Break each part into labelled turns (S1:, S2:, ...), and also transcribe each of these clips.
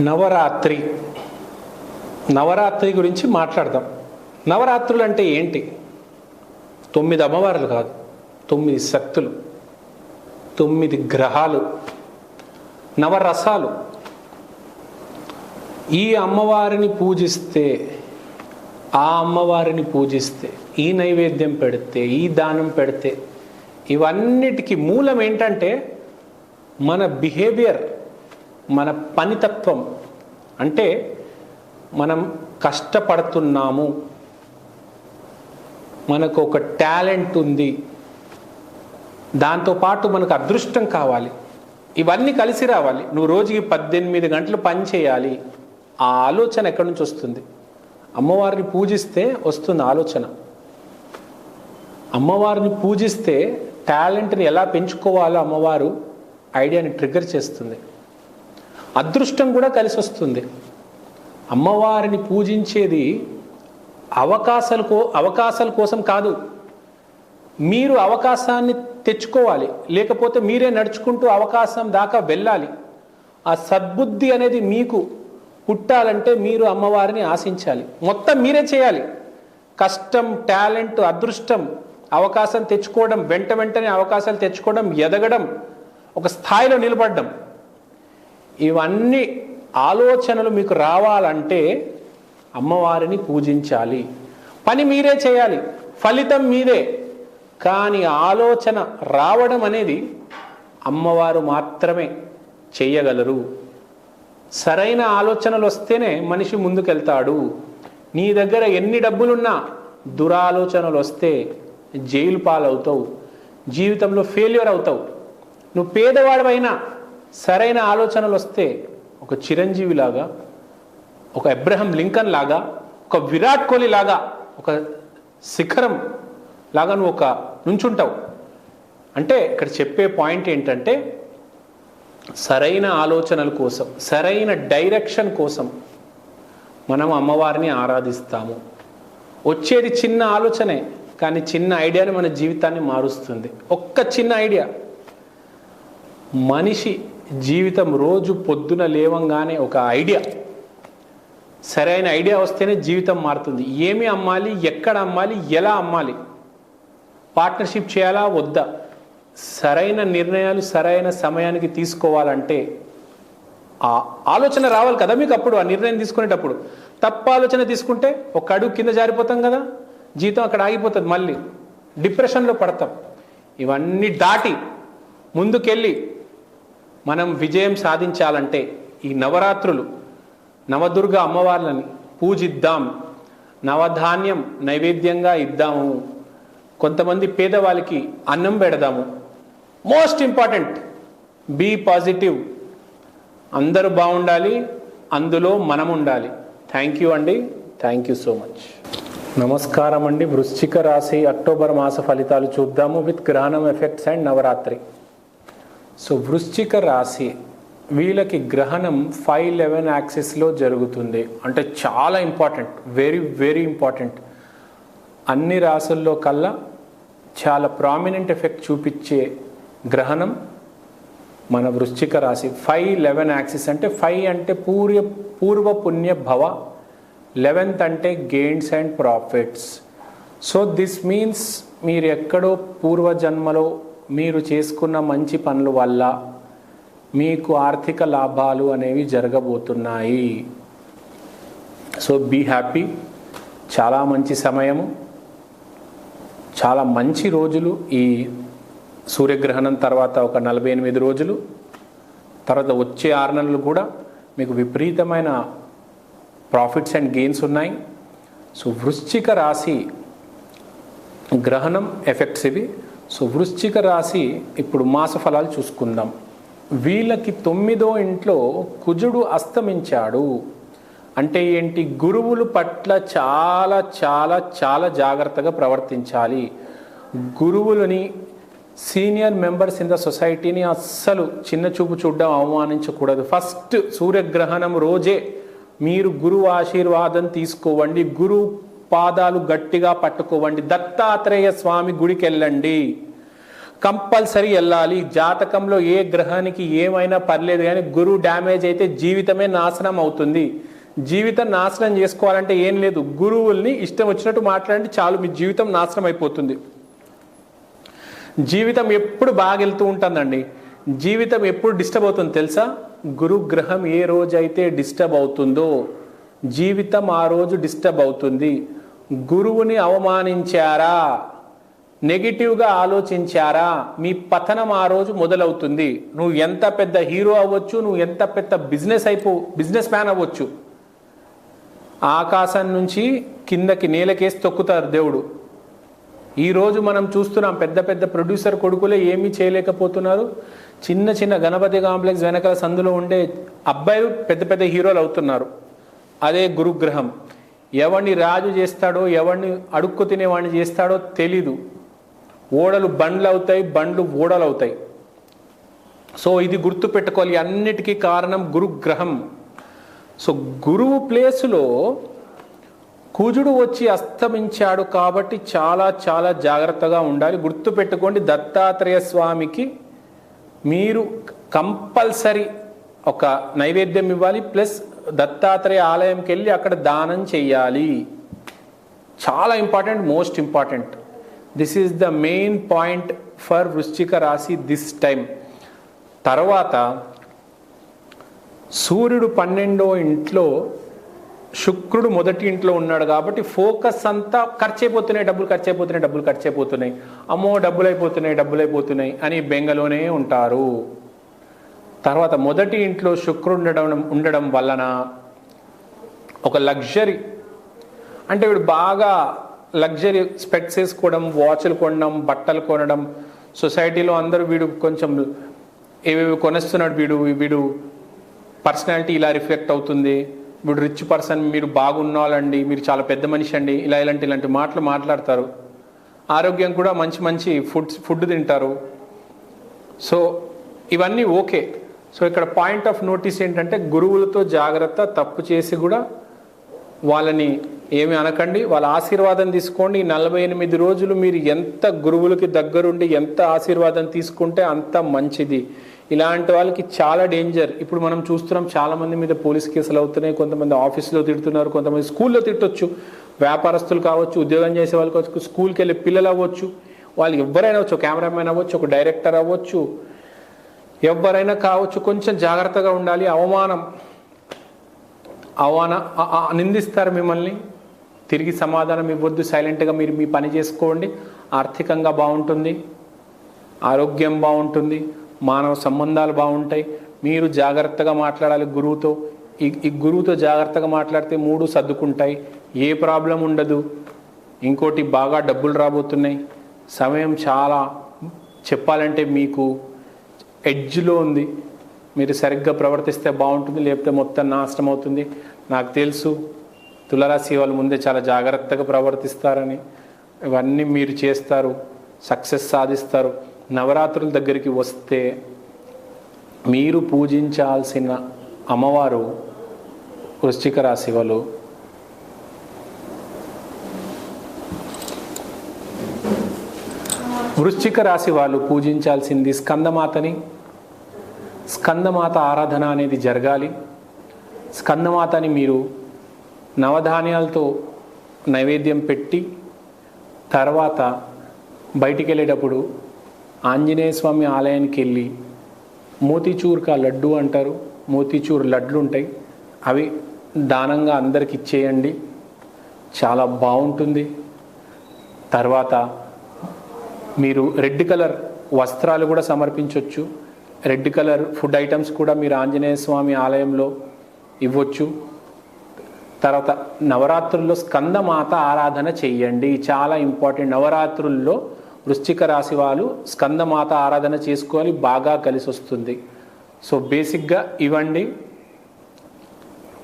S1: నవరాత్రి. నవరాత్రి గురించి మాట్లాడదాం. నవరాత్రులు అంటే ఏంటి? తొమ్మిది అమ్మవార్లు కాదు తొమ్మిది శక్తులు తొమ్మిది గ్రహాలు నవరసాలు. ఈ అమ్మవారిని పూజిస్తే ఆ అమ్మవారిని పూజిస్తే ఈ నైవేద్యం పెడితే ఈ దానం పెడితే ఇవన్నిటికీ మూలం ఏంటంటే మన బిహేవియర్. మన పనితత్వం. అంటే మనం కష్టపడుతున్నాము. మనకు ఒక టాలెంట్ ఉంది. దాంతోపాటు మనకు అదృష్టం కావాలి. ఇవన్నీ కలిసి రావాలి. నువ్వు రోజుకి పద్దెనిమిది గంటలు పని చేయాలి. ఆ ఆలోచన ఎక్కడి నుంచి వస్తుంది? అమ్మవారిని పూజిస్తే వస్తుంది ఆలోచన. అమ్మవారిని పూజిస్తే టాలెంట్ని ఎలా పెంచుకోవాలో అమ్మవారు ఐడియాని ట్రిగర్ చేస్తుంది. అదృష్టం కూడా కలిసి వస్తుంది అమ్మవారిని పూజించేది అవకాశాల కో అవకాశాల కోసం కాదు. మీరు అవకాశాన్ని తెచ్చుకోవాలి. లేకపోతే మీరే నడుచుకుంటూ అవకాశం దాకా వెళ్ళాలి. ఆ సద్బుద్ధి అనేది మీకు పుట్టాలంటే మీరు అమ్మవారిని ఆశించాలి. మొత్తం మీరే చేయాలి. కష్టం టాలెంట్ అదృష్టం అవకాశం తెచ్చుకోవడం వెంట వెంటనే అవకాశాలు తెచ్చుకోవడం ఎదగడం ఒక స్థాయిలో నిలబడడం. ఇవన్నీ ఆలోచనలు మీకు రావాలంటే అమ్మవారిని పూజించాలి. పని మీరే చేయాలి ఫలితం మీదే. కానీ ఆలోచన రావడం అనేది అమ్మవారు మాత్రమే చేయగలరు. సరైన ఆలోచనలు వస్తేనే మనిషి ముందుకెళ్తాడు. నీ దగ్గర ఎన్ని డబ్బులున్నా దురాలోచనలు వస్తే జైలు పాలవుతావు. జీవితంలో ఫెయిల్యూర్ అవుతావు. నువ్వు పేదవాడవైనా సరైన ఆలోచనలు వస్తే ఒక చిరంజీవి లాగా ఒక అబ్రహం లింకన్ లాగా ఒక విరాట్ కోహ్లీ లాగా ఒక శిఖరం లాగా నువ్వు ఒక నుంచుంటావు. అంటే ఇక్కడ చెప్పే పాయింట్ ఏంటంటే సరైన ఆలోచనల కోసం సరైన డైరెక్షన్ కోసం మనం అమ్మవారిని ఆరాధిస్తాము. వచ్చేది చిన్న ఆలోచనే కానీ చిన్న ఐడియాని మన జీవితాన్ని మారుస్తుంది. ఒక్క చిన్న ఐడియా. మనిషి జీవితం రోజు పొద్దున లేవంగానే ఒక ఐడియా. సరైన ఐడియా వస్తేనే జీవితం మారుతుంది. ఏమి అమ్మాలి ఎక్కడ అమ్మాలి ఎలా అమ్మాలి? పార్ట్నర్షిప్ చేయాలా వద్దా? సరైన నిర్ణయాలు సరైన సమయానికి తీసుకోవాలంటే ఆ ఆలోచన రావాలి కదా మీకు అప్పుడు ఆ నిర్ణయం తీసుకునేటప్పుడు. తప్పు ఆలోచన తీసుకుంటే ఒక అడుగు కింద జారిపోతాం కదా? జీవితం అక్కడ ఆగిపోతుంది మళ్ళీ. డిప్రెషన్లో పడతాం. ఇవన్నీ దాటి ముందుకెళ్ళి మనం విజయం సాధించాలంటే ఈ నవరాత్రులు నవదుర్గ అమ్మవార్లని పూజిద్దాం. నవధాన్యం నైవేద్యంగా ఇద్దాము. కొంతమంది పేదవాళ్ళకి అన్నం పెడదాము. Most important be positive. అందరూ బాగుండాలి అందులో మనం ఉండాలి థ్యాంక్ యూ అండి థ్యాంక్ యూ సో మచ్. నమస్కారం అండి వృశ్చిక రాశి అక్టోబర్ మాస ఫలితాలు చూద్దాము విత్ గ్రహణం ఎఫెక్ట్స్ అండ్ నవరాత్రి. సో వృశ్చిక రాశి వీళ్ళకి గ్రహణం ఫైవ్ లెవెన్ యాక్సిస్లో జరుగుతుంది. అంటే చాలా ఇంపార్టెంట్ వెరీ వెరీ ఇంపార్టెంట్. అన్ని రాసుల్లో కల్లా చాలా ప్రామినెంట్ ఎఫెక్ట్ చూపించే గ్రహణం మన వృశ్చిక రాశి. ఫైవ్ లెవెన్ యాక్సిస్ అంటే ఫైవ్ అంటే పూర్వ పూర్వ పుణ్య భవ లెవెన్త్ అంటే gains and profits. So this means మీరు ఎక్కడో పూర్వజన్మలో మీరు చేసుకున్న మంచి పనుల వల్ల మీకు ఆర్థిక లాభాలు అనేవి జరగబోతున్నాయి. సో బీ హ్యాపీ చాలా మంచి సమయము. చాలా మంచి రోజులు. ఈ సూర్యగ్రహణం తర్వాత ఒక నలభై ఎనిమిది రోజులు. తర్వాత వచ్చే ఆరు నెలలు కూడా మీకు విపరీతమైన ప్రాఫిట్స్ అండ్ గెయిన్స్ ఉన్నాయి. సో వృశ్చిక రాశి గ్రహణం ఎఫెక్ట్స్ ఇవి. సో వృశ్చిక రాశి ఇప్పుడు మాస ఫలాలు చూసుకుందాం. వీళ్ళకి తొమ్మిదో ఇంట్లో కుజుడు అస్తమించాడు. అంటే ఏంటి? గురువుల పట్ల చాలా చాలా చాలా జాగ్రత్తగా ప్రవర్తించాలి. గురువులని సీనియర్ మెంబర్స్ ఇన్ ద సొసైటీని అస్సలు చిన్న చూపు చూడడం అవమానించకూడదు. ఫస్ట్ సూర్యగ్రహణం రోజే మీరు గురువు ఆశీర్వాదం తీసుకోవండి. గురు పాదాలు గట్టిగా పట్టుకోవండి. దత్తాత్రేయ స్వామి గుడికి వెళ్ళండి కంపల్సరీ వెళ్ళాలి. జాతకంలో ఏ గ్రహానికి ఏమైనా పర్లేదు కానీ గురువు డ్యామేజ్ అయితే జీవితమే నాశనం అవుతుంది. జీవితం నాశనం చేసుకోవాలంటే ఏం లేదు. గురువుల్ని ఇష్టం వచ్చినట్టు మాట్లాడండి చాలు మీ జీవితం నాశనం అయిపోతుంది. జీవితం ఎప్పుడు బాగా వెళ్తూ ఉంటుందండి. జీవితం ఎప్పుడు డిస్టర్బ్ అవుతుంది తెలుసా? గురుగ్రహం ఏ రోజైతే డిస్టర్బ్ అవుతుందో జీవితం ఆ రోజు డిస్టర్బ్ అవుతుంది. గురువుని అవమానించారా? నెగిటివ్గా ఆలోచించారా? మీ పతనం ఆ రోజు మొదలవుతుంది. నువ్వు ఎంత పెద్ద హీరో అవ్వచ్చు నువ్వు ఎంత పెద్ద బిజినెస్ అయిపో బిజినెస్ మ్యాన్ అవ్వచ్చు. ఆకాశం నుంచి కిందకి నేలకేసి తొక్కుతారు దేవుడు. ఈరోజు మనం చూస్తున్నాం పెద్ద పెద్ద ప్రొడ్యూసర్ కొడుకులే ఏమీ చేయలేకపోతున్నారు. చిన్న చిన్న గణపతి కాంప్లెక్స్ వెనకాల సందులో ఉండే అబ్బాయిలు పెద్ద పెద్ద హీరోలు అవుతున్నారు. అదే గురుగ్రహం. ఎవడిని రాజు చేస్తాడో ఎవడిని అడుక్కు తినేవాడిని చేస్తాడో తెలీదు. ఓడలు బండ్లు అవుతాయి బండ్లు ఓడలు అవుతాయి సో ఇది గుర్తు పెట్టుకోవాలి అన్నిటికీ కారణం గురుగ్రహం. సో గురువు ప్లేసులో కుజుడు వచ్చి అస్తమించాడు కాబట్టి చాలా చాలా జాగ్రత్తగా ఉండాలి. గుర్తు పెట్టుకోండి దత్తాత్రేయ స్వామికి మీరు కంపల్సరీ ఒక నైవేద్యం ఇవ్వాలి. ప్లస్ దత్తాత్రేయ ఆలయంకి వెళ్ళి అక్కడ దానం చెయ్యాలి. చాలా important most important. This is the main point for Vrishchika rashi this time తర్వాత సూర్యుడు పన్నెండో ఇంట్లో శుక్రుడు మొదటి ఇంట్లో ఉన్నాడు కాబట్టి ఫోకస్ అంతా ఖర్చు అయిపోతున్నాయి డబ్బులు ఖర్చు అయిపోతున్నాయి డబ్బులు ఖర్చు అయిపోతున్నాయి అమ్మో డబ్బులు అయిపోతున్నాయి డబ్బులు అయిపోతున్నాయి అని బెంగలోనే ఉంటారు. తర్వాత మొదటి ఇంట్లో శుక్రుడు ఉండడం ఉండడం వలన ఒక లగ్జరీ. అంటే వీడు బాగా లగ్జరీ స్పెట్స్ వేసుకోవడం వాచ్లు కొనడం బట్టలు కొనడం. సొసైటీలో అందరూ వీడు కొంచెం ఏవేవి కొనేస్తున్నాడు వీడు వీడు పర్సనాలిటీ ఇలా రిఫ్లెక్ట్ అవుతుంది. వీడు రిచ్ పర్సన్ మీరు బాగున్నాళ్ళండి మీరు చాలా పెద్ద మనిషి అండి ఇలా ఇలాంటి ఇలాంటి మాటలు మాట్లాడతారు. ఆరోగ్యం కూడా మంచి మంచి ఫుడ్ ఫుడ్ తింటారు. సో ఇవన్నీ ఓకే. సో ఇక్కడ పాయింట్ ఆఫ్ నోటీస్ ఏంటంటే గురువులతో జాగ్రత్త తప్పు చేసి కూడా వాళ్ళని ఏమి అనకండి వాళ్ళ ఆశీర్వాదం తీసుకోండి. ఈ నలభై ఎనిమిది రోజులు మీరు ఎంత గురువులకి దగ్గరుండి ఎంత ఆశీర్వాదం తీసుకుంటే అంత మంచిది. ఇలాంటి వాళ్ళకి చాలా డేంజర్ ఇప్పుడు మనం చూస్తున్నాం చాలామంది మీద పోలీస్ కేసులు అవుతున్నాయి కొంతమంది ఆఫీసులో తిడుతున్నారు కొంతమంది స్కూల్లో తిట్టొచ్చు. వ్యాపారస్తులు కావచ్చు ఉద్యోగం చేసే వాళ్ళు కావచ్చు స్కూల్కి వెళ్ళే పిల్లలు అవ్వచ్చు. వాళ్ళు ఎవరైనా అవ్వచ్చు కెమెరామెన్ అవ్వచ్చు ఒక డైరెక్టర్ అవ్వచ్చు. ఎవరైనా కావచ్చు కొంచెం జాగ్రత్తగా ఉండాలి. అవమానం అవమాన నిందిస్తారు మిమ్మల్ని. తిరిగి సమాధానం ఇవ్వద్దు. సైలెంట్గా మీరు మీ పని చేసుకోండి. ఆర్థికంగా బాగుంటుంది. ఆరోగ్యం బాగుంటుంది. మానవ సంబంధాలు బాగుంటాయి. మీరు జాగ్రత్తగా మాట్లాడాలి గురువుతో. ఈ ఈ గురువుతో జాగ్రత్తగా మాట్లాడితే మూడు సర్దుకుంటాయి. ఏ ప్రాబ్లం ఉండదు. ఇంకోటి బాగా డబ్బులు రాబోతున్నాయి. సమయం చాలా చెప్పాలంటే మీకు ఎడ్జ్లో ఉంది. మీరు సరిగ్గా ప్రవర్తిస్తే బాగుంటుంది లేకపోతే మొత్తం నాశనం అవుతుంది. నాకు తెలుసు తులరాశి వాళ్ళు ముందే చాలా జాగ్రత్తగా ప్రవర్తిస్తారని. ఇవన్నీ మీరు చేస్తారు సక్సెస్ సాధిస్తారు. నవరాత్రుల దగ్గరికి వస్తే మీరు పూజించాల్సిన అమ్మవారు వృశ్చిక రాశి వాళ్ళు. వృశ్చిక రాశి వాళ్ళు పూజించాల్సింది స్కందమాతని స్కందమాత ఆరాధన అనేది జరగాలి. స్కందమాతని మీరు నవధాన్యాలతో నైవేద్యం పెట్టి తర్వాత బయటికి వెళ్ళేటప్పుడు ఆంజనేయ స్వామి ఆలయానికి వెళ్ళి మోతీచూర్కా లడ్డు అంటారు. మోతీచూర్ లడ్లు ఉంటాయి. అవి దానంగా అందరికి ఇచ్చేయండి. చాలా బాగుంటుంది. తర్వాత మీరు రెడ్ కలర్ వస్త్రాలు కూడా సమర్పించవచ్చు రెడ్ కలర్ ఫుడ్ ఐటమ్స్ కూడా మీరు ఆంజనేయ స్వామి ఆలయంలో ఇవ్వచ్చు. తర్వాత నవరాత్రుల్లో స్కందమాత ఆరాధన చెయ్యండి. చాలా ఇంపార్టెంట్. నవరాత్రుల్లో వృశ్చిక రాశి వాళ్ళు స్కందమాత ఆరాధన చేసుకోవాలి. బాగా కలిసి వస్తుంది. సో బేసిక్గా ఇవ్వండి.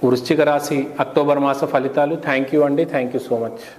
S1: వృశ్చిక రాశి అక్టోబర్ మాస ఫలితాలు. థ్యాంక్ యూ అండి. Thank you so much.